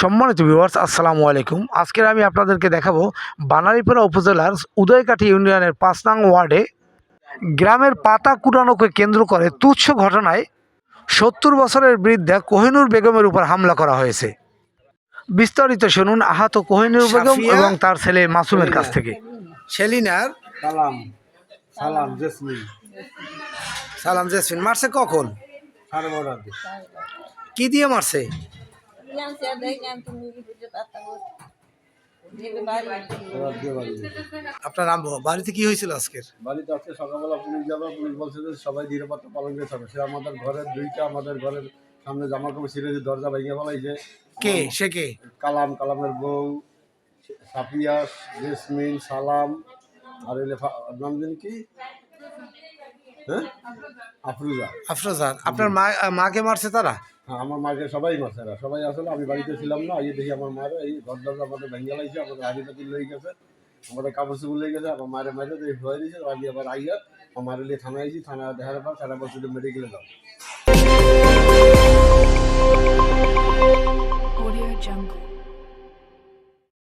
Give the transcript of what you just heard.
সম্মানিত ভিউয়ার্স আসসালামু আলাইকুম। আজকের আমি আপনাদেরকে দেখাবো বানারীপাড়া উপজেলার উদয়কাঠি ইউনিয়নের পাঁচ নং ওয়ার্ডে গ্রামের পাতা কুটানোকে কেন্দ্র করে তুচ্ছ ঘটনায় সত্তর বছরের বৃদ্ধা কোহিনুর বেগমের উপর হামলা করা হয়েছে। বিস্তারিত শুনুন আহত কোহিনুর বেগম এবং তার ছেলে মাসুমের কাছ থেকে। সেলিনার। সালাম সালাম জেসমিন। সালাম জেসমিন। মারছে কখন? কি দিয়ে মারছে। আপনার নাম বাড়িতে কি হয়েছিল আজকের? বাড়িতে আজকে সকালবেলা পুলিশ যাবে পুলিশ বলছে যে সবাই নিরাপত্তা পালন করতে হবে সে আমাদের ঘরের দুইটা আমাদের ঘরের সামনে জামা কাপড় ছিঁড়েছে দরজা ভেঙে ফেলাইছে। কে? সে কে? কালাম কালামের বউ সাফিয়া জেসমিন সালাম আর এলে নাম জানি কি? হ্যাঁ? আফরুজা। আফরোজান আপনার মা মাকে মারছে তারা? হ্যাঁ আমার মাকে সবাই মারছে এরা সবাই আসলে আমি বাড়িতে ছিলাম না, এই দেখি আমার মায়ের এই ঘর দরজা আমাদের ভেঙে লাগছে আমাদের হাড়ি পাতি লই গেছে আমাদের কাপড় চুপুর লেগে গেছে, আমার মায়ের মায়ের দেখি ভয় দিয়েছে আমি আবার আইয়া আমার লিয়ে থানায় আইছি থানা দেখার পর সারা বছর মেডিকেলে যাও।